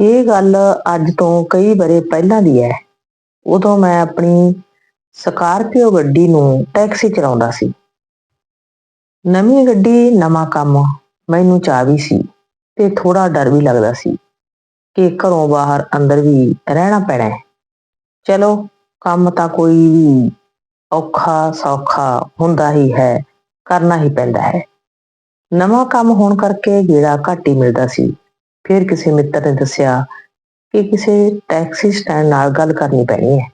ਇਹ ਗੱਲ ਅੱਜ ਤੋਂ ਕਈ ਬਰੇ ਪਹਿਲਾਂ ਦੀ ਹੈ। ਉਦੋਂ ਮੈਂ ਆਪਣੀ ਸਕਾਰਪੀਓ ਗੱਡੀ ਨੂੰ ਟੈਕਸੀ ਚਲਾਉਂਦਾ ਸੀ। ਨਵੀਂ ਗੱਡੀ, ਨਵਾਂ ਕੰਮ, ਮੈਨੂੰ ਚਾਹ ਵੀ ਸੀ ਤੇ ਥੋੜਾ ਡਰ ਵੀ ਲੱਗਦਾ ਸੀ ਕਿ ਘਰੋਂ ਬਾਹਰ ਅੰਦਰ ਵੀ ਰਹਿਣਾ ਪੈਣਾ ਹੈ। ਚਲੋ, ਕੰਮ ਤਾਂ ਕੋਈ ਵੀ ਔਖਾ ਸੌਖਾ ਹੁੰਦਾ ਹੀ ਹੈ, ਕਰਨਾ ਹੀ ਪੈਂਦਾ ਹੈ। ਨਵਾਂ ਕੰਮ ਹੋਣ ਕਰਕੇ ਗੇੜਾ ਘੱਟ ਹੀ ਮਿਲਦਾ ਸੀ। ਫਿਰ ਕਿਸੇ ਮਿੱਤਰ ਨੇ ਦੱਸਿਆ ਕਿ ਕਿਸੇ ਟੈਕਸੀ ਸਟੈਂਡ ਨਾਲ ਗੱਲ ਕਰਨੀ ਪੈਣੀ ਹੈ।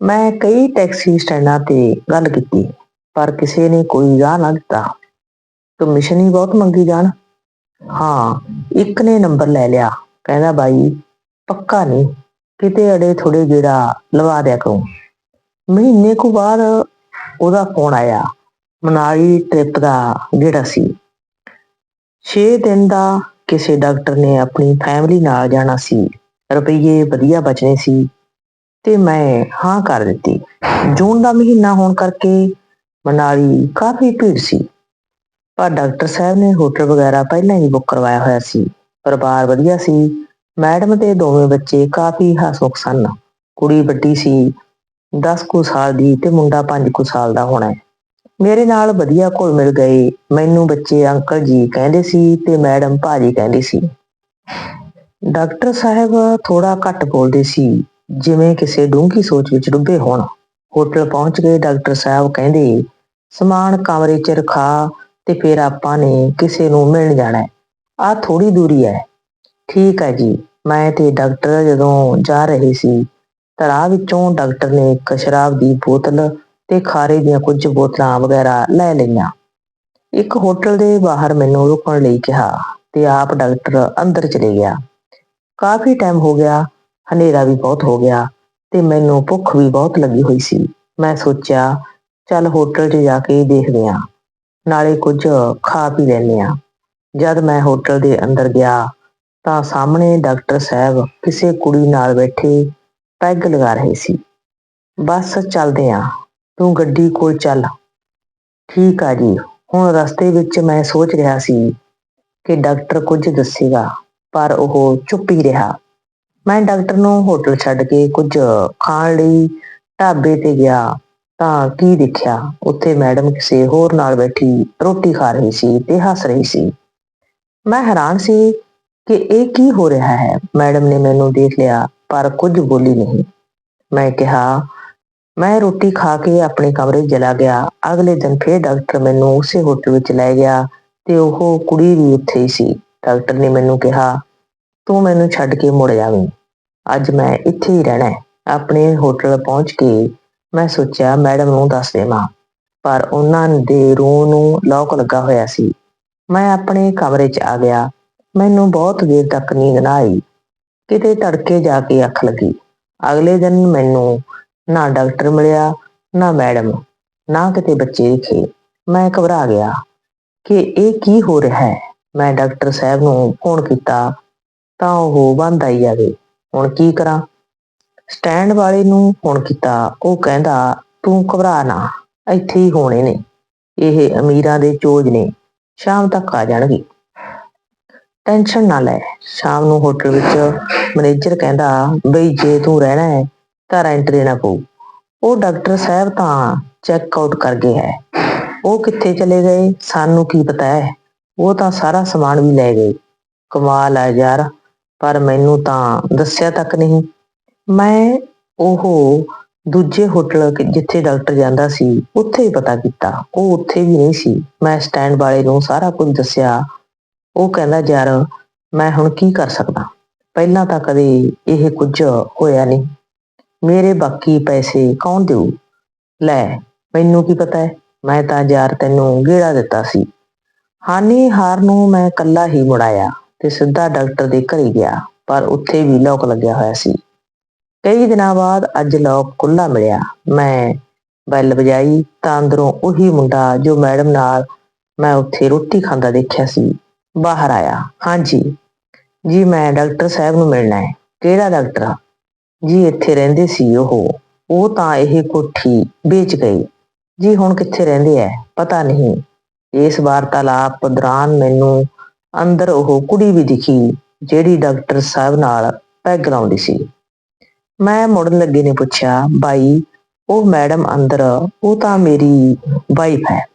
ਮੈਂ ਕਈ ਟੈਕਸੀ ਸਟੈਂਡਾਂ ਤੇ ਗੱਲ ਕੀਤੀ, ਪਰ ਕਿਸੇ ਨੇ ਕੋਈ ਰਾਹ ਨਾ ਦਿੱਤਾ। ਕਮਿਸ਼ਨ ਹੀ ਬਹੁਤ ਮੰਗੀ ਜਾਣ। ਹਾਂ, ਇੱਕ ਨੇ ਨੰਬਰ ਲੈ ਲਿਆ। ਕਹਿੰਦਾ, ਬਾਈ, ਪੱਕਾ ਨਹੀਂ। ਕਿਤੇ ਅੜੇ ਥੋੜੇ ਗੇੜਾ ਲਵਾ ਦਿਆ ਕਰੂੰ। ਮਹੀਨੇ ਕੁ ਬਾਅਦ ਉਹਦਾ ਫੋਨ ਆਇਆ। ਮਨਾਲੀ ਟ੍ਰਿਪ ਦਾ ਗੇੜਾ ਸੀ। 6 ਦਿਨ ਦਾ ਕਿਸੇ ਡਾਕਟਰ ਨੇ ਆਪਣੀ ਫੈਮਿਲੀ ਨਾਲ ਜਾਣਾ ਸੀ। ਰੁਪਈਏ ਵਧੀਆ ਬਚਣੇ ਸੀ ਤੇ ਮੈਂ ਹਾਂ ਕਰ ਦਿੱਤੀ। ਜੂਨ ਦਾ ਮਹੀਨਾ ਹੋਣ ਕਰਕੇ ਮਨਾਲੀ ਕਾਫੀ ਭੀੜ ਸੀ। ਪਰ ਡਾਕਟਰ ਸਾਹਿਬ ਨੇ ਹੋਟਲ ਵਗੈਰਾ ਪਹਿਲਾਂ ਹੀ ਬੁੱਕ ਕਰਵਾਇਆ ਹੋਇਆ ਸੀ। ਪਰਿਵਾਰ ਵਧੀਆ ਸੀ। ਮੈਡਮ ਤੇ ਦੋਵੇਂ ਬੱਚੇ ਕਾਫੀ ਹਸਮੁਖ ਸਨ। ਕੁੜੀ ਵੱਡੀ ਸੀ 10 ਕੁ ਸਾਲ ਦੀ ਤੇ ਮੁੰਡਾ 5 ਕੁ ਸਾਲ ਦਾ ਹੋਣਾ ਮੇਰੇ ਨਾਲ ਵਧੀਆ ਘੁਲ ਮਿਲ ਗਏ। ਮੈਨੂੰ ਬੱਚੇ ਅੰਕਲ ਜੀ ਕਹਿੰਦੇ ਸੀ ਤੇ ਮੈਡਮ ਭਾਜੀ ਕਹਿੰਦੀ ਸੀ। ਡਾਕਟਰ ਸਾਹਿਬ ਥੋੜਾ ਘੱਟ ਬੋਲਦੇ ਸੀ, ਜਿਵੇਂ ਕਿਸੇ ਡੂੰਘੀ ਸੋਚ ਵਿੱਚ ਡੁੱਬੇ ਹੋਣ। ਹੋਟਲ ਪਹੁੰਚ ਗਏ, ਡਾਕਟਰ ਸਾਹਿਬ ਕਹਿੰਦੇ, ਸਮਾਨ ਕਮਰੇ 'ਚ ਰਖਾ ਤੇ ਫਿਰ ਆਪਾਂ ਨੇ ਕਿਸੇ ਨੂੰ ਮਿਲਣ ਜਾਣਾ ਹੈ। ਆ ਥੋੜੀ ਦੂਰੀ ਹੈ। ਠੀਕ ਹੈ ਜੀ, ਮੈਂ ਤੇ ਡਾਕਟਰ ਜਦੋਂ ਜਾ ਰਹੇ ਸੀ ਤਾਂ ਵਿੱਚੋਂ ਡਾਕਟਰ ਨੇ ਇੱਕ ਸ਼ਰਾਬ ਦੀ ਬੋਤਲ ਤੇ ਖਾਰੇ ਦੀਆਂ ਕੁਝ ਬੋਤਲਾਂ ਵਗੈਰਾ ਲੈ ਲਈਆਂ। ਇੱਕ ਹੋਟਲ ਦੇ ਬਾਹਰ ਮੈਨੂੰ ਰੁਕਣ ਲਈ ਕਿਹਾ ਤੇ ਆਪ ਡਾਕਟਰ ਅੰਦਰ ਚਲੇ ਗਿਆ। ਕਾਫੀ ਟਾਈਮ ਹੋ ਗਿਆ, ਹਨੇਰਾ ਵੀ ਬਹੁਤ ਹੋ ਗਿਆ ਤੇ ਮੈਨੂੰ ਭੁੱਖ ਵੀ ਬਹੁਤ ਲੱਗੀ ਹੋਈ ਸੀ। ਮੈਂ ਸੋਚਿਆ, ਚੱਲ ਹੋਟਲ 'ਚ ਜਾ ਕੇ ਦੇਖਦੇ ਆਂ ਨਾਲੇ ਕੁਝ ਖਾ ਪੀ ਲੈਂਦੇ ਆਂ ਜਦ ਮੈਂ ਹੋਟਲ ਦੇ ਅੰਦਰ ਗਿਆ ਤਾਂ ਸਾਹਮਣੇ ਡਾਕਟਰ ਸਾਹਿਬ ਕਿਸੇ ਕੁੜੀ ਨਾਲ ਬੈਠੇ ਪੈਗ ਲਗਾ ਰਹੇ ਸੀ। ਬਸ ਚੱਲਦੇ ਆਂ ਤੂੰ ਗੱਡੀ ਕੋਲ ਚੱਲ। ਠੀਕ ਆ ਜੀ। ਹੁਣ ਰਸਤੇ ਵਿੱਚ ਮੈਂ ਸੋਚ ਰਿਹਾ ਸੀ ਕਿ ਡਾਕਟਰ ਕੁਝ ਦੱਸੇਗਾ, ਪਰ ਉਹ ਚੁੱਪ ਹੀ ਰਿਹਾ। ਮੈਂ ਡਾਕਟਰ ਨੂੰ ਹੋਟਲ ਛੱਡ ਕੇ ਕੁਝ ਖਾਣ ਲਈ ਢਾਬੇ ਤੇ ਗਿਆ ਤਾਂ ਕੀ ਦੇਖਿਆ? ਉੱਥੇ ਮੈਡਮ ਕਿਸੇ ਹੋਰ ਨਾਲ ਬੈਠੀ ਰੋਟੀ ਖਾ ਰਹੀ ਸੀ ਤੇ ਹੱਸ ਰਹੀ ਸੀ। ਮੈਂ ਹੈਰਾਨ ਸੀ ਕਿ ਇਹ ਕੀ ਹੋ ਰਿਹਾ ਹੈ। ਮੈਡਮ ਨੇ ਮੈਨੂੰ ਦੇਖ ਲਿਆ, ਪਰ ਕੁਝ ਬੋਲੀ ਨਹੀਂ। ਮੈਂ ਕਿਹਾ ਮੈਂ ਰੋਟੀ ਖਾ ਕੇ ਆਪਣੇ ਕਮਰੇ ਚਲਾ ਗਿਆ। ਅਗਲੇ ਦਿਨ ਫਿਰ ਡਾਕਟਰ ਮੈਨੂੰ ਉਸੇ ਹੋਟਲ ਵਿੱਚ ਲੈ ਗਿਆ ਤੇ ਉਹ ਕੁੜੀ ਵੀ ਉੱਥੇ ਹੀ ਸੀ। ਡਾਕਟਰ ਨੇ ਮੈਨੂੰ ਕਿਹਾ, ਤੂੰ ਮੈਨੂੰ ਛੱਡ ਕੇ ਮੁੜ ਜਾਵੀਂ ਅੱਜ ਮੈਂ ਇੱਥੇ ਹੀ ਰਹਿਣਾ ਆਪਣੇ ਹੋਟਲ ਪਹੁੰਚ ਕੇ ਮੈਂ ਸੋਚਿਆ, ਮੈਡਮ ਨੂੰ ਦੱਸ ਦੇਵਾਂ। ਪਰ ਉਹਨਾਂ ਦੇ ਰੂਮ ਨੂੰ ਲੌਕ ਲੱਗਾ ਹੋਇਆ ਸੀ। ਮੈਂ ਆਪਣੇ ਕਮਰੇ 'ਚ ਆ ਗਿਆ। ਮੈਨੂੰ ਬਹੁਤ ਦੇਰ ਤੱਕ ਨੀਂਦ ਨਾ ਆਈ। ਕਿਤੇ ਤੜਕੇ ਜਾ ਕੇ ਅੱਖ ਲੱਗੀ। ਅਗਲੇ ਦਿਨ ਮੈਨੂੰ ਨਾ ਡਾਕਟਰ ਮਿਲਿਆ, ਨਾ ਮੈਡਮ, ਨਾ ਕਿਤੇ ਬੱਚੇ ਦਿਖੇ ਮੈਂ ਘਬਰਾ ਗਿਆ ਕਿ ਇਹ ਕੀ ਹੋ ਰਿਹਾ ਹੈ। ਮੈਂ ਡਾਕਟਰ ਸਾਹਿਬ ਨੂੰ ਫੋਨ ਕੀਤਾ, ਤਾਂ ਉਹ ਬੰਦ ਆਈ ਜਾਵੇ ਹੁਣ ਕੀ ਕਰਾਂ? ਸਟੈਂਡ ਵਾਲੇ ਨੂੰ ਫੋਨ ਕੀਤਾ। ਉਹ ਕਹਿੰਦਾ, ਤੂੰ ਘਬਰਾ ਨਾ, ਇੱਥੇ ਹੀ ਹੋਣੇ ਨੇ। ਇਹ ਅਮੀਰਾਂ ਦੇ ਚੋਜ ਨੇ। ਸ਼ਾਮ ਤੱਕ ਆ ਜਾਣਗੇ। ਟੈਨਸ਼ਨ ਨਾ ਲੈ। ਸ਼ਾਮ ਨੂੰ ਹੋਟਲ ਵਿੱਚ ਮੈਨੇਜਰ ਕਹਿੰਦਾ, ਬਈ ਜੇ ਤੂੰ ਰਹਿਣਾ ਹੈ ਤਾਂ ਰੈਂਟ ਦੇਣਾ ਪਊ। ਉਹ ਡਾਕਟਰ ਸਾਹਿਬ ਤਾਂ ਚੈੱਕ ਆਊਟ ਕਰ ਗਏ ਹੈ। ਉਹ ਕਿੱਥੇ ਚਲੇ ਗਏ? ਸਾਨੂੰ ਕੀ ਪਤਾ ਹੈ? ਉਹ ਤਾਂ ਸਾਰਾ ਸਮਾਨ ਵੀ ਲੈ ਗਏ। ਕਮਾਲ ਆ ਯਾਰ, ਪਰ ਮੈਨੂੰ ਤਾਂ ਦੱਸਿਆ ਤੱਕ ਨਹੀਂ। ਮੈਂ ਉਹ ਦੂਜੇ ਹੋਟਲ ਜਿੱਥੇ ਡਾਕਟਰ ਜਾਂਦਾ ਸੀ, ਉੱਥੇ ਹੀ ਪਤਾ ਕੀਤਾ। ਉਹ ਉੱਥੇ ਵੀ ਨਹੀਂ ਸੀ। ਮੈਂ ਸਟੈਂਡ ਵਾਲੇ ਨੂੰ ਸਾਰਾ ਕੁਝ ਦੱਸਿਆ। ਉਹ ਕਹਿੰਦਾ, ਯਾਰ, ਮੈਂ ਹੁਣ ਕੀ ਕਰ ਸਕਦਾ? ਪਹਿਲਾਂ ਤਾਂ ਕਦੇ ਇਹ ਕੁਝ ਹੋਇਆ ਨਹੀਂ। ਮੇਰੇ ਬਾਕੀ ਪੈਸੇ ਕੌਣ ਦੇਊ? ਲੈ, ਮੈਨੂੰ ਕੀ ਪਤਾ ਹੈ? ਮੈਂ ਤਾਂ ਯਾਰ ਤੈਨੂੰ ਗੇੜਾ ਦਿੱਤਾ ਸੀ। ਹਾਨੀ ਹਾਰ ਨੂੰ ਮੈਂ ਕੱਲਾ ਹੀ ਮੁੜਾਇਆ ਤੇ ਸਿੱਧਾ ਡਾਕਟਰ ਦੇ ਘਰੇ ਗਿਆ, ਪਰ ਉੱਥੇ ਵੀ ਲੋਕ ਲੱਗਿਆ ਹੋਇਆ ਸੀ। ਕਈ ਦਿਨਾਂ ਬਾਅਦ ਅੱਜ ਲੋਕ ਖੁੱਲਾ ਮਿਲਿਆ। ਮੈਂ ਬੈਲ ਵਜਾਈ ਤਾਂ ਅੰਦਰੋਂ ਉਹੀ ਮੁੰਡਾ ਜੋ ਮੈਡਮ ਨਾਲ ਮੈਂ ਉੱਥੇ ਰੋਟੀ ਖਾਂਦਾ ਦੇਖਿਆ ਸੀ, ਬਾਹਰ ਆਇਆ। ਹਾਂਜੀ, ਜੀ ਮੈਂ ਡਾਕਟਰ ਸਾਹਿਬ ਨੂੰ ਮਿਲਣਾ ਹੈ। ਕਿਹੜਾ ਡਾਕਟਰ? ਜੀ ਇੱਥੇ ਰਹਿੰਦੇ ਸੀ ਉਹ ਉਹ ਤਾਂ ਇਹ ਕੋਠੀ ਵੇਚ ਗਈ ਜੀ ਹੁਣ ਕਿੱਥੇ ਰਹਿੰਦੇ ਐ? ਪਤਾ ਨਹੀਂ। ਇਸ ਵਾਰਤਾਲਾਪ ਦੌਰਾਨ ਮੈਨੂੰ ਅੰਦਰ ਉਹ ਕੁੜੀ ਵੀ ਦਿਖੀ, ਜਿਹੜੀ ਡਾਕਟਰ ਸਾਹਿਬ ਨਾਲ ਪੈਗ ਲਾਉਂਦੀ ਸੀ। ਮੈਂ ਮੁੜਨ ਲੱਗੇ ਨੇ ਪੁੱਛਿਆ, ਬਾਈ, ਉਹ ਮੈਡਮ ਅੰਦਰ, ਉਹ ਤਾਂ ਮੇਰੀ ਵਾਈਫ ਹੈ।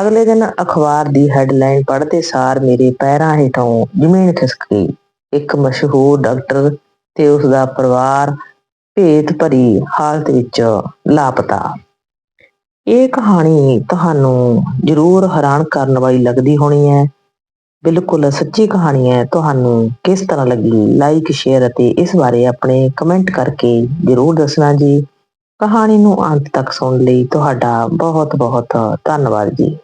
ਅਗਲੇ ਦਿਨ ਅਖਬਾਰ ਦੀ ਹੈਡਲਾਈਨ ਪੜ੍ਹਦੇ ਸਾਰ ਮੇਰੇ ਪੈਰਾਂ ਹੇਠੋਂ ਜ਼ਮੀਨ ਖਿਸਕ ਗਈ। ਇੱਕ ਮਸ਼ਹੂਰ ਡਾਕਟਰ ਤੇ ਉਸ ਦਾ ਪਰਿਵਾਰ ਭੇਤ ਭਰੀ ਹਾਲਤ ਵਿੱਚ ਲਾਪਤਾ। ਇਹ ਕਹਾਣੀ ਤੁਹਾਨੂੰ ਜ਼ਰੂਰ ਹੈਰਾਨ ਕਰਨ ਵਾਲੀ ਲੱਗਦੀ ਹੋਣੀ ਹੈ। ਬਿਲਕੁਲ ਸੱਚੀ ਕਹਾਣੀ ਹੈ। ਤੁਹਾਨੂੰ ਕਿਸ ਤਰ੍ਹਾਂ ਲੱਗੀ? ਲਾਈਕ ਸ਼ੇਅਰ ਅਤੇ ਇਸ ਬਾਰੇ ਆਪਣੇ ਕਮੈਂਟ ਕਰਕੇ ਜ਼ਰੂਰ ਦੱਸਣਾ ਜੀ। ਕਹਾਣੀ ਨੂੰ ਅੰਤ ਤੱਕ ਸੁਣਨ ਲਈ ਤੁਹਾਡਾ ਬਹੁਤ ਬਹੁਤ ਧੰਨਵਾਦ ਜੀ।